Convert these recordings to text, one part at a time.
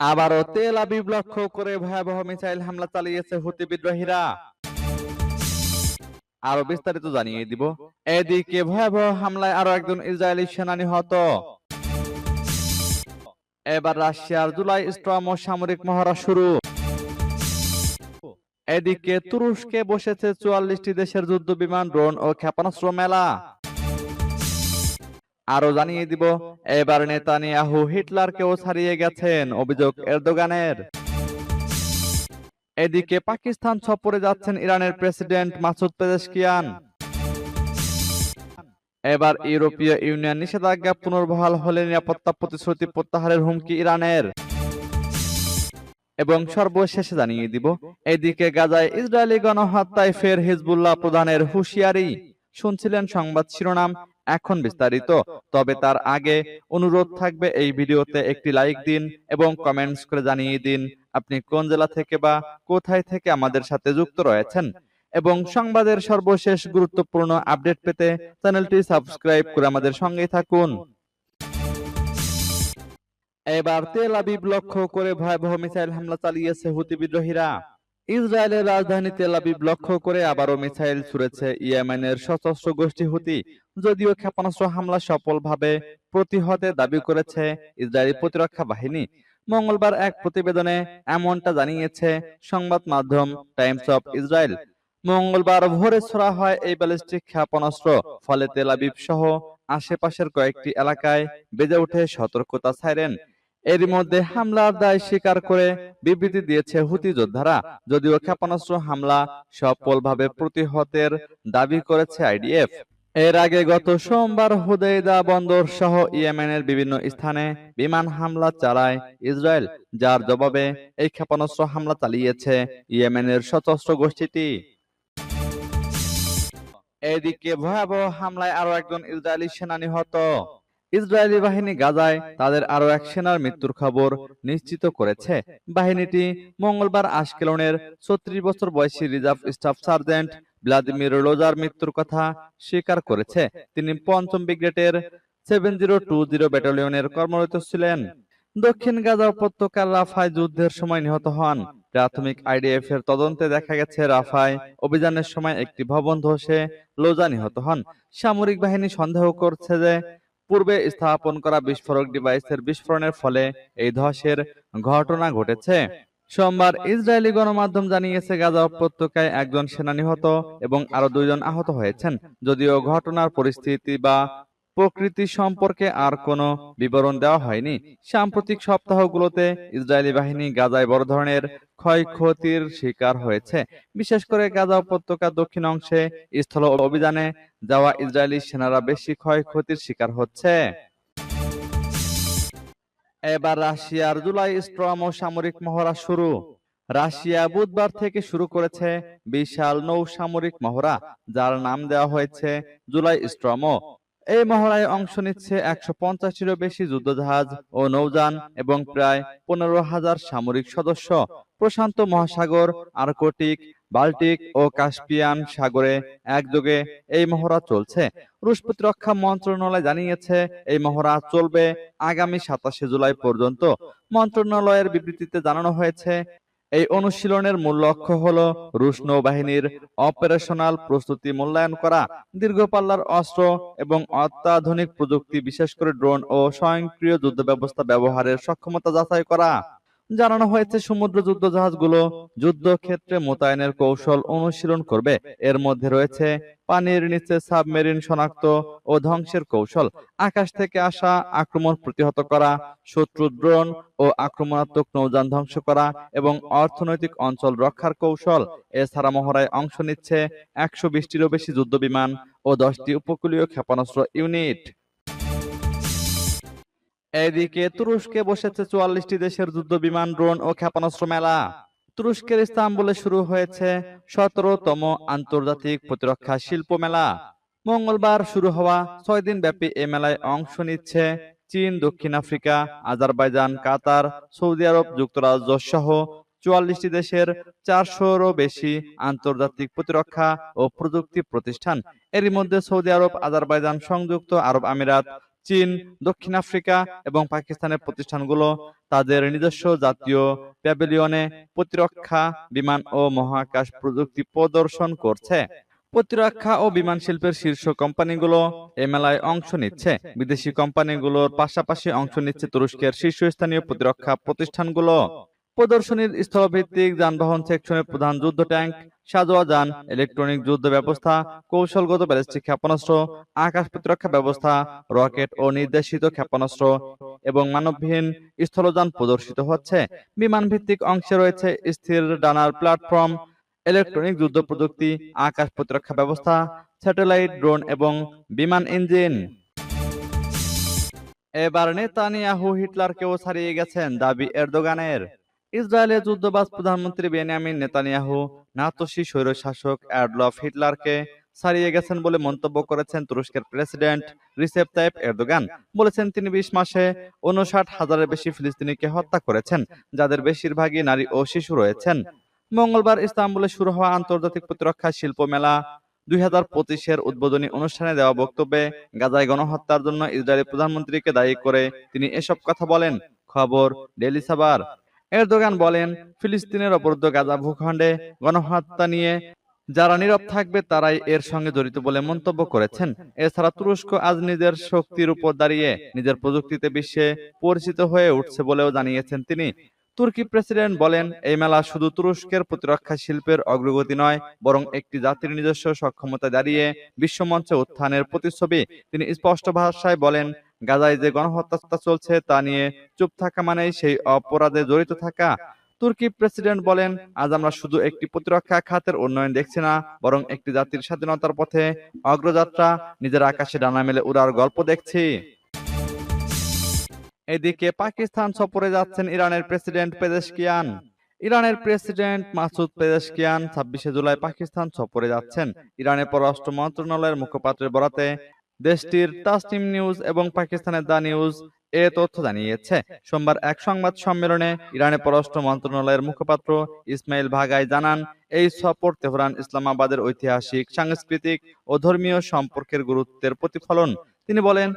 আবারও Tel Aviv লক্ষ্য করে ভয়াবহ মিসাইল হামলা চালিয়েছে হুতি বিদ্রোহীরা। আরও বিস্তারিত জানিয়ে দিব। এদিকে ভয়াবহ হামলায় আরও একজন ইসরায়েলি সেনা নিহত। এবার রাশিয়ার জুলাই স্ট্রম ও সামরিক মহড়া শুরু। এদিকে তুরস্কে বসেছে চুয়াল্লিশটি দেশের যুদ্ধ বিমান, ড্রোন ও ক্ষেপণাস্ত্র মেলা। আরও জানিয়ে দিব, এবার নেতানিয়াহু হিটলারকেও ছাড়িয়ে গেছেন অভিযোগ এরদোগানের। এদিকে পাকিস্তান সফরে যাচ্ছেন ইরানের প্রেসিডেন্ট মাসুদ পেজেশকিয়ান। এবার ইউরোপীয় ইউনিয়ন নিষেধাজ্ঞা পুনর্বহাল হলে নিরাপত্তা প্রতিশ্রুতি প্রত্যাহারের হুমকি ইরানের। এবং সর্বশেষে জানিয়ে দিব, এদিকে গাজায় ইসরায়েলি গণহত্যায় ফের হিজবুল্লাহ প্রধানের হুঁশিয়ারি। শুনছিলেন সংবাদ শিরোনাম এখন বিস্তারিত। তবে তার আগে অনুরোধ থাকবে এই ভিডিওতে একটি লাইক দিন এবং কমেন্টস করে জানিয়ে দিন। আপনি কোন জেলা থেকে বা কোথায় থেকে আমাদের সাথে যুক্ত রয়েছেন এবং সংবাদের সর্বশেষ গুরুত্বপূর্ণ আপডেট পেতে চ্যানেলটি সাবস্ক্রাইব করে আমাদের সঙ্গেই থাকুন। এবার তেল আবিব লক্ষ্য করে ভয়াবহ মিসাইল হামলা চালিয়েছে হুতি বিদ্রোহীরা। ইসরায়েলের রাজধানী তেল আবিব লক্ষ্য করে আবারও মিসাইল ছুড়েছে ইয়েমেনের সশস্ত্র গোষ্ঠী হুতি, যদিও ক্ষেপণাস্ত্র হামলা সফলভাবে প্রতিহতে দাবি করেছে ইসরায়েলি প্রতিরক্ষা বাহিনী। মঙ্গলবার এক প্রতিবেদনে এমনটা জানিয়েছে সংবাদ মাধ্যম টাইমস অফ ইসরায়েল। মঙ্গলবার ভোরে ছোড়া হয় এই ব্যালিস্টিক ক্ষেপণাস্ত্র, ফলে তেল আবিব সহ আশেপাশের কয়েকটি এলাকায় বেজে ওঠে সতর্কতা সাইরেন। এর মধ্যে হামলার দায় স্বীকার করে বিবৃতি দিয়েছে হুতি যোদ্ধারা। যদিও ক্ষেপণাস্ত্র হামলা সফলভাবে প্রতিহতের দাবি করেছে আইডিএফ। এর আগে গত সোমবার হুদেইদা বন্দর সহ ইয়েমেনের বিভিন্ন স্থানে বিমান হামলা চালায় ইসরায়েল, যার জবাবে এই ক্ষেপণাস্ত্র হামলা চালিয়েছে ইয়েমেনের সশস্ত্র গোষ্ঠীটি। এদিকে ভয়াবহ হামলায় আরও একজন ইসরায়েলি সেনা নিহত ইসরায়েলি বাহিনী গাজায় তাদের আরও এক সেনার মৃত্যুর খবর নিশ্চিত করেছে। বাহিনীটি মঙ্গলবার আশকেলনের ছত্রিশ বছর বয়সী reserve staff sergeant Vladimir Lozar মৃত্যুর কথা স্বীকার করেছে। তিনি পঞ্চম ব্রিগেডের সেভেন জিরো টু জিরো ব্যাটালিয়নের কর্মরত ছিলেন। দক্ষিণ গাজা উপত্যকার রাফায় যুদ্ধের সময় নিহত হন। প্রাথমিক আইডিএফ এর তদন্তে দেখা গেছে, রাফায় অভিযানের সময় একটি ভবন ধসে লোজা নিহত হন। সামরিক বাহিনী সন্দেহ করছে যে পূর্বে স্থাপন করা বিস্ফোরক ডিভাইসের বিস্ফোরণের ফলে এই ধসের ঘটনা ঘটেছে। সোমবার ইসরায়েলি গণমাধ্যম জানিয়েছে, গাজা উপত্যকায় একজন সেনা নিহত এবং আরও দুইজন আহত হয়েছেন। যদিও ঘটনার পরিস্থিতি বা প্রকৃতি সম্পর্কে আর কোনো বিবরণ দেওয়া হয়নি। সাম্প্রতিক সপ্তাহগুলোতে ইসরায়েলি বাহিনী গাজায় বড় ধরনের ক্ষয়ক্ষতির শিকার হয়েছে। বিশেষ করে গাজা উপত্যকার দক্ষিণ অংশে স্থল অভিযানে যাওয়া ইসরায়েলি সেনারা বেশি ক্ষয়ক্ষতির শিকার হচ্ছে। এবার রাশিয়ার জুলাই স্ট্রম ও সামরিক মহড়া শুরু। রাশিয়া বুধবার থেকে শুরু করেছে বিশাল নৌ সামরিক মহড়া, যার নাম দেওয়া হয়েছে জুলাই স্ট্রম এই মহড়ায় অংশ নিচ্ছে একশো পঞ্চাশটিরও বেশি যুদ্ধজাহাজ ও নৌযান এবং প্রায় পনেরো হাজার সামরিক সদস্য। প্রশান্ত মহাসাগর, আর্কটিক, বাল্টিক ও কাস্পিয়ান সাগরে একযোগে এই মহড়া চলছে। রুশ প্রতিরক্ষা মন্ত্রণালয় জানিয়েছে, এই মহড়া চলবে আগামী সাতাশে জুলাই পর্যন্ত। মন্ত্রণালয়ের বিবৃতিতে জানানো হয়েছে এই অনুশীলনের মূল লক্ষ্য হল রুশ নৌবাহিনীর অপারেশনাল প্রস্তুতি মূল্যায়ন করা দীর্ঘপাল্লার অস্ত্র এবং অত্যাধুনিক প্রযুক্তি, বিশেষ করে ড্রোন ও স্বয়ংক্রিয় যুদ্ধ ব্যবস্থা ব্যবহারের সক্ষমতা যাচাই করা। জানানো হয়েছে, সমুদ্র যুদ্ধ জাহাজগুলো যুদ্ধক্ষেত্রে মোতায়েনের কৌশল অনুশীলন করবে। এর মধ্যে রয়েছে পানির নিচে সাবমেরিন শনাক্ত ও ধ্বংসের কৌশল, আকাশ থেকে আসা আক্রমণ প্রতিহত করা, শত্রু ড্রোন ও আক্রমণাত্মক নৌযান ধ্বংস করা এবং অর্থনৈতিক অঞ্চল রক্ষার কৌশল। এছাড়া মহড়ায় অংশ নিচ্ছে একশো বিশটিরও বেশি যুদ্ধ বিমান ও দশটি উপকূলীয় ক্ষেপণাস্ত্র ইউনিট। এদিকে তুরস্কে বসেছে চুয়াল্লিশটি দেশের যুদ্ধ বিমান ড্রোন ও ক্ষেপণাস্ত্র মেলা। তুরস্কের ইস্তাম্বুলে শুরু হয়েছে সতেরোতম আন্তর্জাতিক প্রতিরক্ষা শিল্প মেলা। মঙ্গলবার শুরু হওয়া ছয় দিন ব্যাপী এ মেলায় অংশ নিচ্ছে চীন দক্ষিণ Africa Azerbaijan Qatar Saudi Arab যুক্তরাজ্য সহ চুয়াল্লিশটি দেশের চারশোরও বেশি আন্তর্জাতিক প্রতিরক্ষা ও প্রযুক্তি প্রতিষ্ঠান। এরই মধ্যে সৌদি আরব আজারবাইজান সংযুক্ত আরব আমিরাত চীন, দক্ষিণ আফ্রিকা এবং পাকিস্তানের প্রতিষ্ঠানগুলো তাদের নিজস্ব জাতীয় প্যাভিলিয়নে প্রতিরক্ষা, বিমান ও মহাকাশ প্রযুক্তি প্রদর্শন করছে। প্রতিরক্ষা ও বিমান শিল্পের শীর্ষ কোম্পানিগুলো এ মেলায় অংশ নিচ্ছে। বিদেশি কোম্পানিগুলোর পাশাপাশি অংশ নিচ্ছে তুরস্কের শীর্ষস্থানীয় প্রতিরক্ষা প্রতিষ্ঠানগুলো। প্রদর্শনীর স্থলভিত্তিক যানবাহন সেকশনের প্রধান যুদ্ধ ট্যাঙ্ক সাজোয়া যান ইলেকট্রনিক যুদ্ধ ব্যবস্থা, কৌশলগত ব্যালিস্টিক ক্ষেপণাস্ত্র, আকাশ প্রতিরক্ষা ব্যবস্থা রকেট ও নির্দেশিত ক্ষেপণাস্ত্র এবং মানববিহীন স্থলযান প্রদর্শিত হচ্ছে। বিমান ভিত্তিক অংশে রয়েছে স্থির ডানার প্ল্যাটফর্ম ইলেকট্রনিক যুদ্ধ প্রযুক্তি, আকাশ প্রতিরক্ষা ব্যবস্থা স্যাটেলাইট ড্রোন এবং বিমান ইঞ্জিন এবার নেতানিয়াহু হিটলারকেও ছাড়িয়ে গেছেন দাবি এরদোগানের। ইসরায়েলের যুদ্ধবাজ প্রধানমন্ত্রী বেনিয়ামিন নেতানিয়াহু নাতসি স্বৈরশাসক অ্যাডলফ হিটলারকে ছাড়িয়ে গেছেন বলে মন্তব্য করেছেন তুরস্কের প্রেসিডেন্ট রিসেপ তাইপ এরদোগান। বলেছেন তিনি বিশ মাসে উনষাট হাজারের বেশি ফিলিস্তিনিকে হত্যা করেছেন যাদের বেশিরভাগই নারী ও শিশু রয়েছেন। মঙ্গলবার ইস্তাম্বুলে শুরু হওয়া আন্তর্জাতিক প্রতিরক্ষা শিল্প মেলা দুই হাজার পঁচিশের উদ্বোধনী অনুষ্ঠানে দেওয়া বক্তব্যে গাজায় গণহত্যার জন্য ইসরায়েলি প্রধানমন্ত্রীকে দায়ী করে তিনি এসব কথা বলেন। খবর ডেলি সাবার এরদোগান বলেন, ফিলিস্তিনের অবরুদ্ধ গাজা ভূখণ্ডে গণহত্যা নিয়ে। যারা নীরব থাকবে, তারাই এর সঙ্গে জড়িত বলে মন্তব্য করেছেন। এছাড়া তুরস্ক আজ নিজের শক্তির উপর দাঁড়িয়ে নিজের প্রযুক্তিতে বিশ্বে পরিচিত হয়ে উঠছে বলেও জানিয়েছেন তিনি। তুর্কি প্রেসিডেন্ট বলেন, এই মেলা শুধু তুরস্কের প্রতিরক্ষা শিল্পের অগ্রগতি নয়, বরং একটি জাতির নিজস্ব সক্ষমতা দাঁড়িয়ে বিশ্বমঞ্চে উত্থানের প্রতিচ্ছবি। তিনি স্পষ্ট ভাষায় বলেন গাজায় যে গণহত্যা চলছে তা নিয়ে চুপ থাকা মানেই সেই অপরাধে জড়িত থাকা। তুর্কি প্রেসিডেন্ট বলেন, আজ আমরা শুধু একটি প্রতিরক্ষা খাতের উন্নয়ন দেখছি না, বরং একটি জাতির স্বাধীনতার পথে অগ্রযাত্রা, নিজের আকাশে ডানা মেলে উড়ার গল্প দেখছি। এদিকে পাকিস্তান সফরে যাচ্ছেন ইরানের প্রেসিডেন্ট পেজেশকিয়ান ইরানের প্রেসিডেন্ট মাসুদ পেজেশকিয়ান ছাব্বিশে জুলাই পাকিস্তান সফরে যাচ্ছেন। ইরানের পররাষ্ট্র মন্ত্রণালয়ের মুখপাত্রের বরাতে দেশটির তাসনিম নিউজ এবং পাকিস্তানের দা নিউজ এ তথ্য জানিয়েছে। সোমবার এক সংবাদ সম্মেলনে ইরানের পররাষ্ট্র মন্ত্রণালয়ের মুখপাত্র ইসমাইল ভাগাই জানান, এই সফর তেহরান ইসলামাবাদের ঐতিহাসিক, সাংস্কৃতিক ও ধর্মীয় সম্পর্কের গুরুত্বের প্রতিফলন। তিনি বলেন,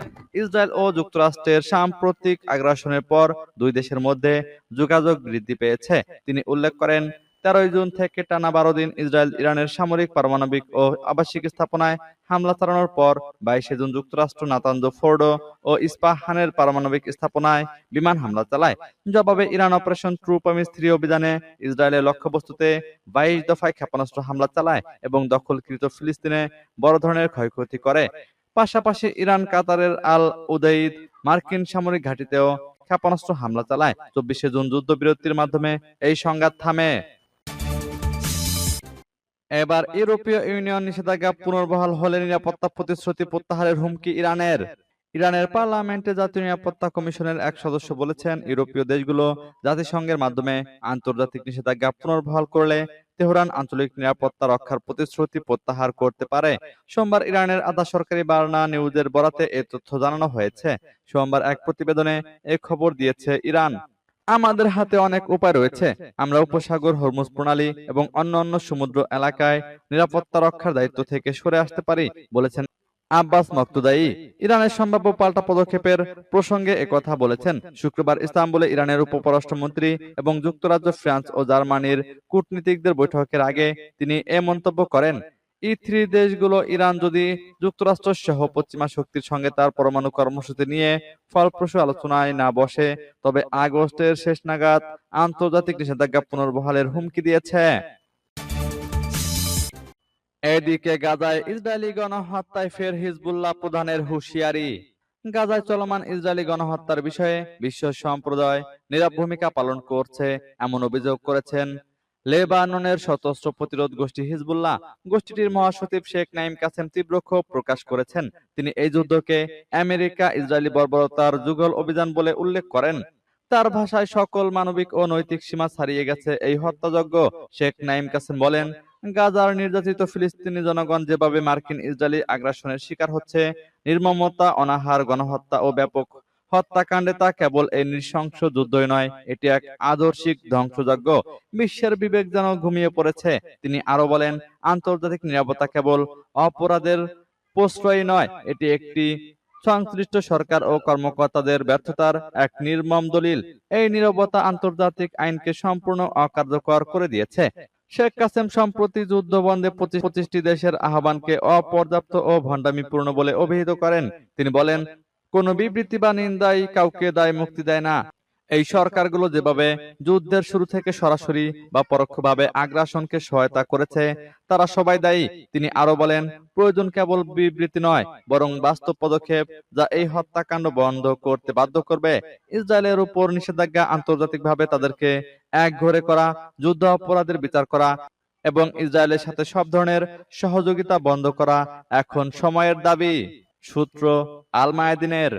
ইসরায়েল ও যুক্তরাষ্ট্রের সাম্প্রতিক আগ্রাসনের পর দুই দেশের মধ্যে যোগাযোগ বৃদ্ধি পেয়েছে। তিনি উল্লেখ করেন তেরোই জুন থেকে টানা বারো দিন ইসরায়েল, ইরানের সামরিক, পারমাণবিক ও আবাসিক স্থাপনায় হামলা চালানোর পর বাইশে জুন যুক্তরাষ্ট্র নাতান্দ ফোর্ডো ও ইস্পাহানের পারমাণবিক স্থাপনায় বিমান হামলা চালায়। জবাবে ইরান অপারেশন ট্রু থ্রি অভিযানে ইসরায়েলের লক্ষ্যবস্তুতে বাইশ দফায় ক্ষেপণাস্ত্র হামলা চালায় এবং দখলকৃত ফিলিস্তিনে বড় ধরনের ক্ষয়ক্ষতি করে। পাশাপাশি ইরান কাতারের আল উদৈদ মার্কিন সামরিক ঘাঁটিতেও ক্ষেপণাস্ত্র হামলা চালায়। চব্বিশে জুন যুদ্ধবিরতির মাধ্যমে এই সংঘাত থামে। এবার ইউরোপীয় ইউনিয়ন নিষেধাজ্ঞা পুনর্বহাল হলে নিরাপত্তা প্রতিশ্রুতি প্রত্যাহারের হুমকি ইরানের। ইরানের। পার্লামেন্টে জাতীয় নিরাপত্তা কমিশনের এক সদস্য বলেছেন ইউরোপীয় দেশগুলো জাতিসংঘের মাধ্যমে আন্তর্জাতিক নিষেধাজ্ঞা পুনর্বহাল করলে তেহরান আঞ্চলিক নিরাপত্তা রক্ষার প্রতিশ্রুতি প্রত্যাহার করতে পারে। সোমবার ইরানের আধা সরকারি বার্না নিউজের বরাতে এ তথ্য জানানো হয়েছে। সোমবার এক প্রতিবেদনে এ খবর দিয়েছে ইরান। আমাদের হাতে অনেক উপায় রয়েছে। আমরা উপসাগর হরমুজ প্রণালী এবং অন্যান্য সমুদ্র এলাকায় নিরাপত্তা রক্ষার দায়িত্ব থেকে সরে আসতে পারি বলেছেন আব্বাস মক্তুদাই। ইরানের সম্ভাব্য পাল্টা পদক্ষেপের প্রসঙ্গে একথা বলেছেন। শুক্রবার ইস্তাম্বুলে ইরানের উপপরাষ্ট্রমন্ত্রী এবং যুক্তরাজ্য ফ্রান্স ও জার্মানির কূটনীতিকদের বৈঠকের আগে তিনি এ মন্তব্য করেন। ই থ্রি দেশগুলো ইরান যদি যুক্তরাষ্ট্র সহ পশ্চিমা শক্তির সঙ্গে তার পরমাণু কর্মসূচি নিয়ে ফলপ্রসূ আলোচনায় না বসে, তবে আগস্টের শেষ নাগাদ আন্তর্জাতিক নিষেধাজ্ঞা পুনর্বহালের হুমকি দিয়েছে। এদিকে গাজায় ইসরায়েলি গণহত্যায় ফের হিজবুল্লাহ প্রধানের হুঁশিয়ারি। গাজায় চলমান ইসরায়েলি গণহত্যার বিষয়ে বিশ্ব সম্প্রদায় নীরব ভূমিকা পালন করছে, এমন অভিযোগ করেছেন লেবাননের সশস্ত্র প্রতিরোধ গোষ্ঠী হিজবুল্লাহ, গোষ্ঠীটির মহাসচিব শেখ নাইম কাসেম তীব্র ক্ষোভ প্রকাশ করেছেন। তিনি এই যুদ্ধকে আমেরিকা ইসরায়েলি বর্বরতার যুগল অভিযান বলে উল্লেখ করেন। তার ভাষায় সকল মানবিক ও নৈতিক সীমা ছাড়িয়ে গেছে এই হত্যাযজ্ঞ, শেখ নাইম কাসেম বলেন। গাজার নির্যাতিত ফিলিস্তিনি জনগণ যেভাবে মার্কিন ইসরায়েলি আগ্রাসনের শিকার হচ্ছে, নির্মমতা, অনাহার, গণহত্যা ও ব্যাপক হত্যাকাণ্ডে তা কেবল এই নৃশংস যুদ্ধই নয়, এটি এক আদর্শিক ধ্বংসযজ্ঞ। বিশ্বের বিবেক যেন ঘুমিয়ে পড়েছে, তিনি আরও বলেন, আন্তর্জাতিক নিরাপত্তা কেবল অপরাধের প্রশ্রয় নয়, এটি একটি সংশ্লিষ্ট সরকার ও কর্মকর্তাদের ব্যর্থতার এক নির্মম দলিল। এই নীরবতা আন্তর্জাতিক আইনকে সম্পূর্ণ অকার্যকর করে দিয়েছে। শেখ কাসেম সম্প্রতি যুদ্ধ বন্ধে পঁচিশটি দেশের আহ্বানকে অপর্যাপ্ত ও ভণ্ডামিপূর্ণ বলে অভিহিত করেন। তিনি বলেন কোন বিবৃতি বা নিন্দাই কাউকে দায়, মুক্তি দেয় না। এই সরকারগুলো যেভাবে যুদ্ধের শুরু থেকে সরাসরি বা পরোক্ষভাবে আগ্রাসনকে সহায়তা করেছে, তারা সবাই দায়ী। তিনি আরও বলেন, প্রয়োজন কেবল বিবৃতি নয়, বরং বাস্তব পদক্ষেপ যা এই হত্যাকাণ্ড বন্ধ করতে বাধ্য করবে। ইসরায়েলের উপর নিষেধাজ্ঞা আন্তর্জাতিকভাবে তাদেরকে এক ঘরে করা, যুদ্ধ অপরাধের বিচার করা এবং ইসরায়েলের সাথে সব ধরনের সহযোগিতা বন্ধ করা এখন সময়ের দাবি। সূত্র আল মায়াদিনের